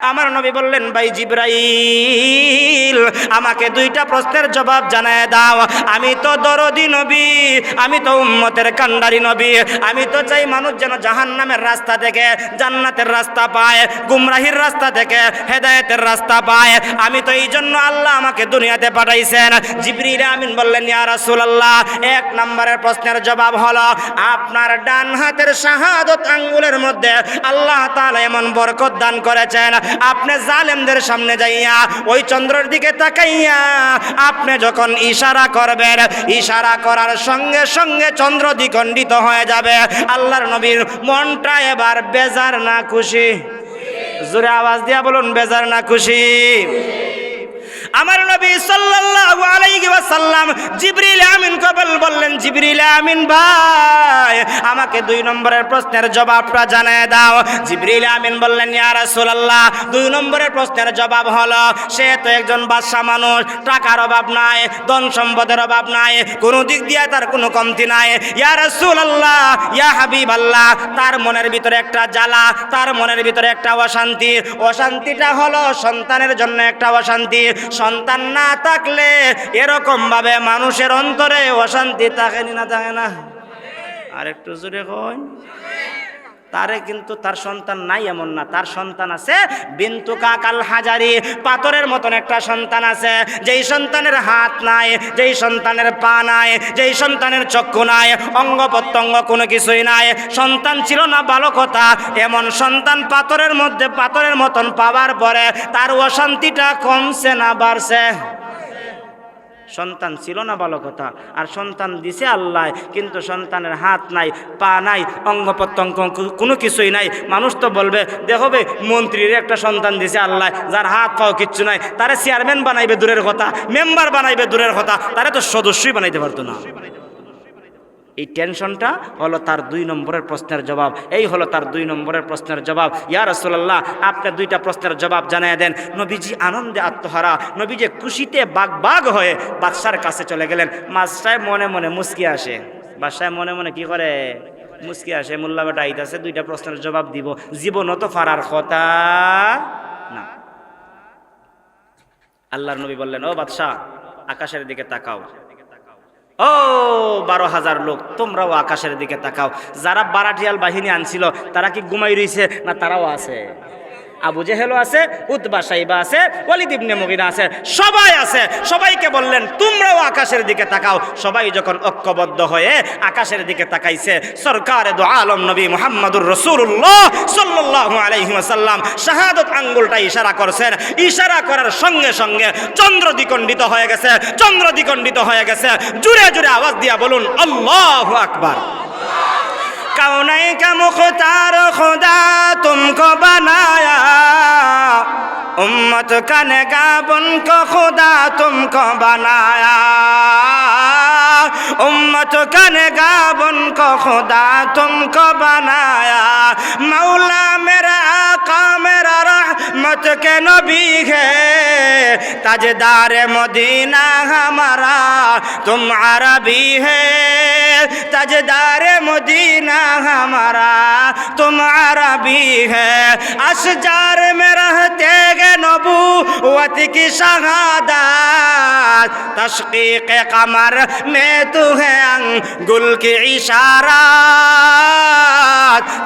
আমার নবী বললেন, ভাই জিব্রাইল, আমাকে দুইটা প্রশ্নের জবাব জানায় দাও। আমি তো দরদি নবী, আমি তো উম্মতের কান্ডারি নবী, আমি তো চাই মানুষ যেন জাহান্নামের রাস্তা থেকে জান্নাতের রাস্তা পায়, গুমরাহির রাস্তা থেকে হেদায়েতের রাস্তা পায়। আমি তো এই জন্য আল্লাহ আমাকে দুনিয়াতে পাঠাইছেন। জিবরিল আমিন বললেন, ইয়া রাসূলুল্লাহ, এক নম্বরের প্রশ্নের জবাব হলো, আপনার ডান হাতের শাহাদত আঙ্গুলের মধ্যে আল্লাহ তাআলা এমন বরকত দান করেছেন আপনি জালেমদের সামনে যাইয়া ওই চন্দ্রর দিকে তাকাইয়া আপনি যখন ইশারা করবেন, ইশারা করার সঙ্গে সঙ্গে চন্দ্র দ্বিখণ্ডিত হয়ে যাবে। আল্লাহর নবীর মনটা এবার বেজার না খুশি। জোরে আওয়াজ দিয়া বলুন, বেজার না খুশি। আমার নবী সাল্লাল্লাহু আলাইহি ওয়াসাল্লাম জিবরিল আমিন কবল বললেন, জিবরিল আমিন ভাই, আমাকে দুই নম্বরের প্রশ্নের জবাবটা জানায় দাও। জিবরিল আমিন বললেন, ইয়া রাসূলুল্লাহ, দুই নম্বরের প্রশ্নের জবাব হলো, সে তো একজন বাদশা মানুষ, টাকার অভাব নাই, ধন সম্পদের অভাব নাই, কোনো দিক দিয়ে তার কোনো কমতি নাই। ইয়া রাসূলুল্লাহ, ইয়া হাবিবাল্লাহ, তার মনের ভিতরে একটা জ্বালা, তার মনের ভিতরে একটা অশান্তি। অশান্তিটা হলো সন্তানের জন্য একটা অশান্তি। সন্তান না থাকলে এরকম ভাবে মানুষের অন্তরে অশান্তি থাকেনি না, থাকে না? আর একটু জোরে কই তারে কিন্তু তার সন্তান নাই এমন না। তার সন্তান আছে বিন্তু কাকাল হাজারি, পাথরের মতন একটা সন্তান আছে। যেই সন্তানের হাত নাই, যেই সন্তানের পা নাই, যেই সন্তানের চক্ষু নাই, অঙ্গ প্রত্যঙ্গ কোনো কিছুই নাই। সন্তান ছিল না ভালো কথা এমন সন্তান পাথরের মধ্যে, পাথরের মতন পাওয়ার পরে তার অশান্তিটা কমছে না, বাড়ছে। সন্তান ছিল না ভালো কথা আর সন্তান দিছে আল্লাহ, কিন্তু সন্তানের হাত নাই, পা নাই, অঙ্গ প্রত্যঙ্গ কোনো কিছুই নাই। মানুষ তো বলবে দেখবে মন্ত্রীর একটা সন্তান দিছে আল্লাহ, যার হাত পাও কিচ্ছু নাই, তারে চেয়ারম্যান বানাইবে দূরের কথা মেম্বার বানাইবে দূরের কথা, তারে তো সদস্যই বানাইতে পারতো না। এই টেনশনটা হলো তার দুই নম্বরের প্রশ্নের জবাব। এই হলো তার দুই নম্বরের প্রশ্নের জবাব। ইয়া রসোল্লাহ আপনি দুইটা প্রশ্নের জবাব জানিয়ে দেন। নবীজি আনন্দে আত্মহারা, নবীজি খুশিতে বাগ বাগ হয়ে বাদশার কাছে চলে গেলেন। মাস্টায় মনে মনে মুস্কি আসে। বাদশায় মনে মনে কি করে? মুস্কি আসে। মোল্লা বেটা আইতাছে, দুইটা প্রশ্নের জবাব দিব। জীবনও তো ফারার কথা না। আল্লাহর নবী বললেন, ও বাদশাহ, আকাশের দিকে তাকাও। ও, বারো হাজার লোক, তোমরাও আকাশের দিকে তাকাও। যারা বারাটিয়াল বাহিনী আনছিল, তারা কি ঘুমাই রইছে না তারাও আছে? আবু জেহেলও আছে উদ্বা সাইবা আছে ওলিদ ইবনে মুগিরা আছে, সবাই আছে। সবাইকে বললেন, তোমরাও আকাশের দিকে তাকাও। সবাই যখন ঐক্যবদ্ধ হয়ে আকাশের দিকে তাকাইছে, সরকার দো আলম নবী মোহাম্মদুর রসুল্লাহ সাল্লাহ আলহিমাসাল্লাম শাহাদত আঙ্গুলটা ইশারা করছেন। ইশারা করার সঙ্গে সঙ্গে চন্দ্র দ্বিকণ্ডিত হয়ে গেছে, চন্দ্র দ্বিকণ্ডিত হয়ে গেছে। জুড়ে জুড়ে আওয়াজ দিয়া বলুন, আল্লাহ আকবার। কাউনাই কামুখ তার খোদা, তুমক বানায় उम्मत का निगाबन को खुदा तुमको बनाया उम्मत का निगाबन को खुदा तुमको बनाया मौला मेरा आका मेरा रहमत के नबी है ताजदार मदीना हमारा, तुम अरबी है। ताजदार मदीना हमारा, तुम अरबी है। अशजार में रहते गए नबूवत की शहादत। तशकीक कमर में तू है अंगुल की इशारात।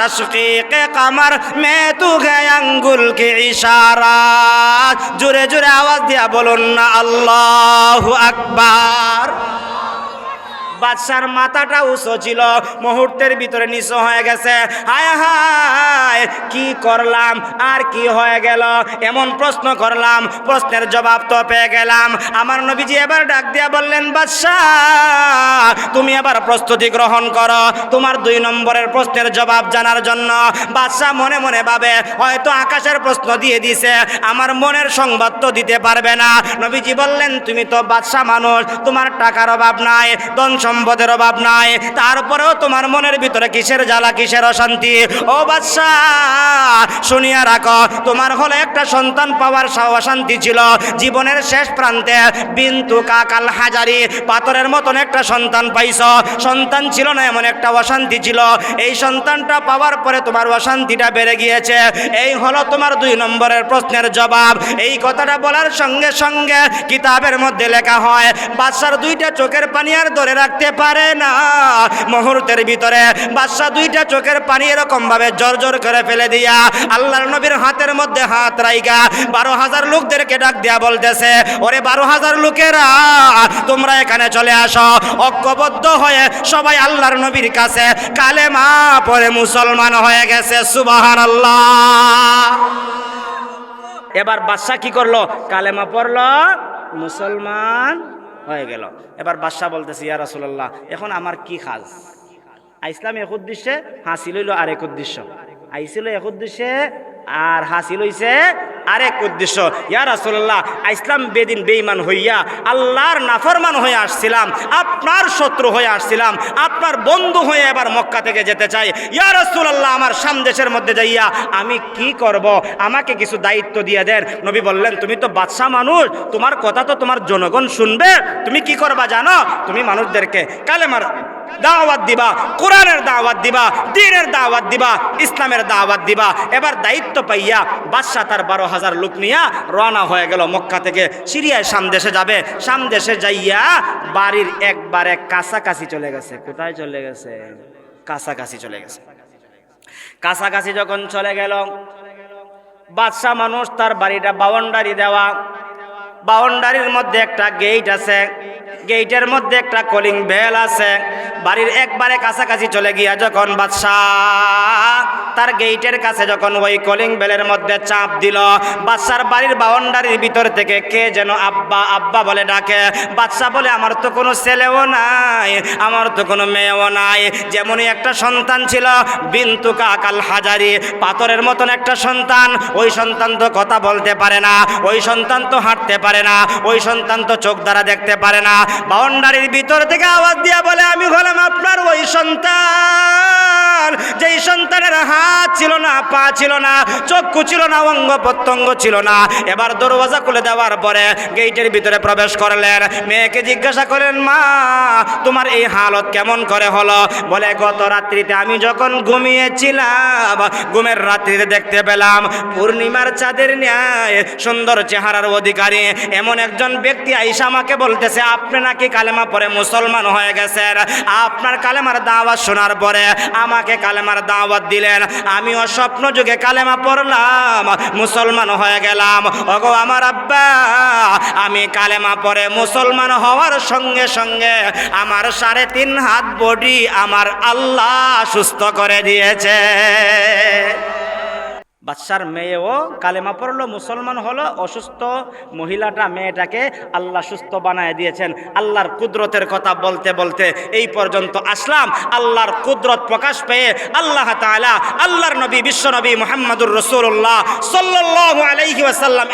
तशकीक कमर में तू है अंगुल की ইশারা। জোরে জোরে আওয়াজ দিয়া বলুন না, আল্লাহ আকবার। বাদশার মাথাটা উঁচু ছিল, মুহূর্তের ভিতরে নিচু হয়ে গেছে। হায় হায় কি করলাম? আর কি হয়ে গেল? এমন প্রশ্ন করলাম, প্রশ্নের জবাব তো পেয়ে গেলাম। আমার নবীজি এবার ডাক দিয়া বললেন, বাদশাহ, তুমি এবার প্রস্তুতি গ্রহণ করো। তোমার দুই নম্বরের প্রশ্নের জবাব জানার জন্য। বাদশাহ মনে মনে ভাবে, হয়তো আকাশের প্রশ্ন দিয়ে দিছে। আমার মনের সংবাদ তো দিতে পারবে না। নবীজি বললেন, তুমি তো বাদশাহ মানুষ, তোমার টাকার অভাব নাই, ধন সম্পদের অভাব নাই। তারপরেও তোমার মনের ভিতরে কিসের জ্বালা, কিসের অশান্তি? ও বাদশাহ শুনিয়া রাখো, তোমার হলে একটা সন্তান পাওয়ার অশান্তি ছিল। জীবনের শেষ প্রান্তে বিন্তু কাকাল হাজারি, পাথরের মতন একটা সন্তান পাইছ। সন্তান ছিল না, এমন একটা অশান্তি ছিল। এই সন্তানটা পাওয়ার পরে তোমার অশান্তিটা বেড়ে গিয়েছে। এই হলো তোমার দুই নম্বরের প্রশ্নের জবাব। এই কথাটা বলার সঙ্গে সঙ্গে কিতাবের মধ্যে লেখা হয় বাদশার দুইটা চোখের পানি আর ধরে রাখতে পারে না। মুহূর্তের ভিতরে বাদশা দুইটা চোখের পানি এরকম ভাবে জোর জোর করে ফেলে দিয়া আল্লাহর নবীর হাতের মধ্যে হাত রাইগা। বারো হাজার লোকদেরকে ডাক দিয়া বলতেছে, ওরে বারো হাজার লোকেরা, তোমরা এখানে চলে আসো। ঐক্যবদ্ধ হয়ে সবাই আল্লাহর নবীর কাছে কালেমা পরে মুসলমান হয়ে গেছে সুবাহান এবার বাদশাহ কি করল? কালেমা পড়ল, মুসলমান হয়ে গেল। এবার বাদশাহ বলতেছে, ইয়া রাসূলুল্লাহ, এখন আমার কি কাজ আইসলাম এক উদ্দেশ্যে হাসিল হইল আরেক উদ্দেশ্য। আইছিল এক উদ্দেশ্যে আর হাসিল হইছে আরেক উদ্দেশ্য। ইয়া রাসূলুল্লাহ, ইসলাম বেদিন বেইমান হইয়া আল্লাহর নাফরমান হয়ে আসছিলাম, আপনার শত্রু হয়ে আসছিলাম, আপনার বন্ধু হয়ে এবার মক্কা থেকে যেতে চাই। ইয়া রাসূলুল্লাহ, আমার সামদেশের মধ্যে যাইয়া আমি কি করব? আমাকে কিছু দায়িত্ব দিয়ে দেন। নবী বললেন, তুমি তো বাদশাহ মানুষ, তোমার কথা তো তোমার জনগণ শুনবে। তুমি কি করবা জানো? তুমি মানুষদেরকে কালেমার দাওয়াত দিবা, কোরআনের দাওয়াত দিবা, দিনের দাওয়াত দিবা, ইসলামের দাওয়াত দিবা। এবার দায়িত্ব পাইয়া বাদশাহ তার বারো হাজার লোক নিয়া রওনা হয়ে গেল মক্কা থেকে। সিরিয়ায় সামদেশে যাবে। সামদেশে যাইয়া বাড়ির একবারে কাছাকাছি চলে গেছে। কোথায় চলে গেছে? কাছাকাছি চলে গেছে। কাছাকাছি যখন চলে গেল, বাদশাহ মানুষ তার বাড়িটা বাউন্ডারি দেওয়া। বাউন্ডারির মধ্যে একটা গেট আছে। গেটের মধ্যে একটা কলিং বেল আছে। বাড়ির একবারে কাছাকাছি চলে গিয়া যখন বাদশাহ তার গেটের কাছে যখন ওই কলিং বেলের মধ্যে চাপ দিল, বাদশার বাড়ির বাউন্ডারির ভিতর থেকে কে যেন আব্বা আব্বা বলে ডাকে, বাদশাহ বলে, আমার তো কোনো ছেলেও নাই, আমার তো কোনো মেয়েও নাই। যেমনই একটা সন্তান ছিল, বিন্তু কাকাল হাজারি পাথরের মতন একটা সন্তান, ওই সন্তান তো কথা বলতে পারে না, ওই সন্তান তো হাঁটতে পারে না, ওই সন্তান তো চোখ দ্বারা দেখতে পারে না। বাউন্ডারির ভিতর থেকে আওয়াজ দিয়া বলে আমি হলাম আপনার ওই সন্তান। যেই সন্তানের হাত ছিল না, পা ছিল না, চক্ষু ছিল না, অঙ্গ প্রত্যঙ্গ ছিল না, এবার দরওয়াজা খুলে দেওয়ার পরে গেইটের ভিতরে প্রবেশ করলেন। মেয়েকে জিজ্ঞাসা করেন মা, তোমার এই হালত কেমন করে হলো? বলে, গত রাত্রিতে আমি যখন ঘুমিয়েছিলাম, ঘুমের রাত্রিতে দেখতে পেলাম পূর্ণিমার চাঁদের ন্যায় সুন্দর চেহারার অধিকারী। এমন একজন ব্যক্তি আইসা আমাকে বলতেছে, আপনি নাকি কালেমা পরে মুসলমান হয়ে গেছেন? আপনার কালেমার দাওয়াত শোনার পরে আমাকে কালেমার দাওয়াত দিলেন। আমিও স্বপ্ন যুগে কালেমা পড়লাম, মুসলমান হয়ে গেলাম। ওগো আমার আব্বা, আমি কালেমা পরে মুসলমান হওয়ার সঙ্গে সঙ্গে আমার সাড়ে তিন হাত বডি আমার আল্লাহ সুস্থ করে দিয়েছে। বাচ্চার মেয়েও কালেমা পড়ল, মুসলমান হলো, অসুস্থ মহিলাটা, মেয়েটাকে আল্লাহ সুস্থ বানায় দিয়েছেন। আল্লাহর কুদরতের কথা বলতে বলতে এই পর্যন্ত আসলাম। আল্লাহর কুদরত প্রকাশ পেয়ে আল্লাহ তাআলা আল্লাহর নবী, বিশ্ব নবী মোহাম্মদুর রসুল্লাহ সাল্লাহ আলাইহি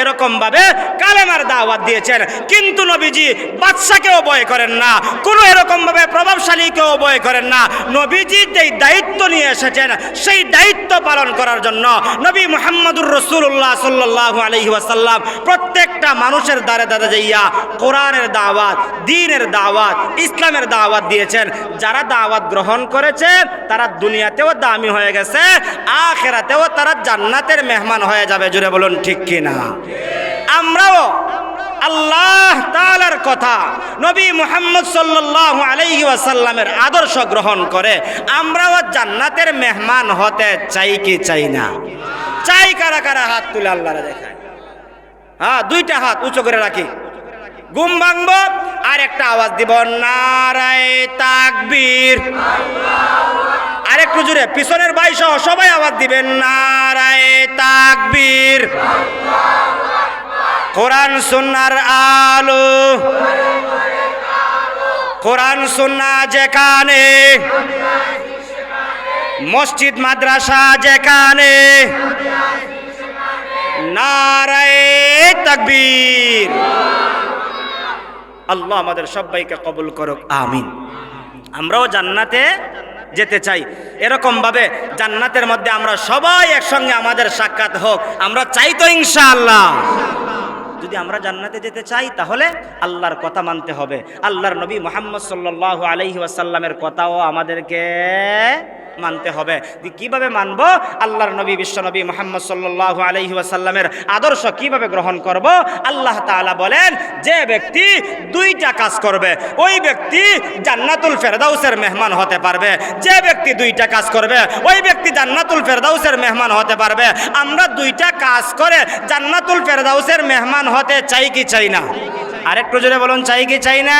এরকমভাবে কালেমার দাওয়াত দিয়েছেন। কিন্তু নবীজি বাদশাকেও বয় করেন না। কোনো এরকমভাবে প্রভাবশালীকেও বয় করেন না। নবীজি যেই দায়িত্ব নিয়ে এসেছেন সেই দায়িত্ব পালন করার জন্য নবী মোহাম্মদুর রসুল্লাহ সাল্লাহ আলহি ওয়াসাল্লাম প্রত্যেকটা মানুষের দ্বারে দ্বারে যাইয়া কোরআনের দাওয়াত, দিনের দাওয়াত, ইসলামের দাওয়াত দিয়েছেন। যারা দাওয়াত গ্রহণ করেছে, তারা দুনিয়াতেও দামি হয়ে গেছে, আখেরাতেও তারা জান্নাতের মেহমান হয়ে যাবে। জুড়ে বলুন, ঠিক কিনা? আমরাও আল্লাহ তালার কথা নবী মোহাম্মদ সাল্লাল্লাহু আলাইহি ওয়াসাল্লামের আদর্শ গ্রহণ করে, আমরাও জান্নাতের মেহমান হতে চাই কি চাই না? চাই কারা কারা হাত তুলে আল্লাহরে দেখায়? হ্যাঁ দুইটা হাত উঁচু করে রাখি। ঘুম ভাঙবো আর একটা আওয়াজ দিব, নারায় তাকবীর। আর একটু জুড়ে পিছনের বাইশ সবাই আওয়াজ দিবেন, নারায় তাকবীর। কোরআন সুন্নার আলো। কোরআন সুন্না যেখানে, মসজিদ, মাদ্রাসা যেখানে, নারায় আল্লাহ আমাদের সবাইকে কবুল করুক, আমিন। আমরাও জান্নাতে যেতে চাই। এরকমভাবে জান্নাতের মধ্যে আমরা সবাই একসঙ্গে আমাদের সাক্ষাৎ হোক। আমরা চাই তো ইনশাআল্লাহ। যদি আমরা জান্নাতে যেতে চাই, তাহলে আল্লাহর কথা মানতে হবে। আল্লাহর নবী মোহাম্মদ সাল্লাহ আলহি ওয়াসাল্লামের কথাও আমাদেরকে মানতে হবে। কীভাবে মানবো? আল্লাহর নবী বিশ্বনবী মোহাম্মদ সাল্লাহ আলহি ওয়াসাল্লামের আদর্শ কীভাবে গ্রহণ করব? আল্লাহ তাআলা বলেন, যে ব্যক্তি দুইটা কাজ করবে, ওই ব্যক্তি জান্নাতুল ফেরদাউসের মেহমান হতে পারবে। যে ব্যক্তি দুইটা কাজ করবে, ওই ব্যক্তি জান্নাতুল ফেরদাউসের মেহমান হতে পারবে। আমরা দুইটা কাজ করে জান্নাতুল ফেরদাউসের মেহমান হতে চাই কি চাই না? আরেকটু জোরে বলুন চাই কি চাই না?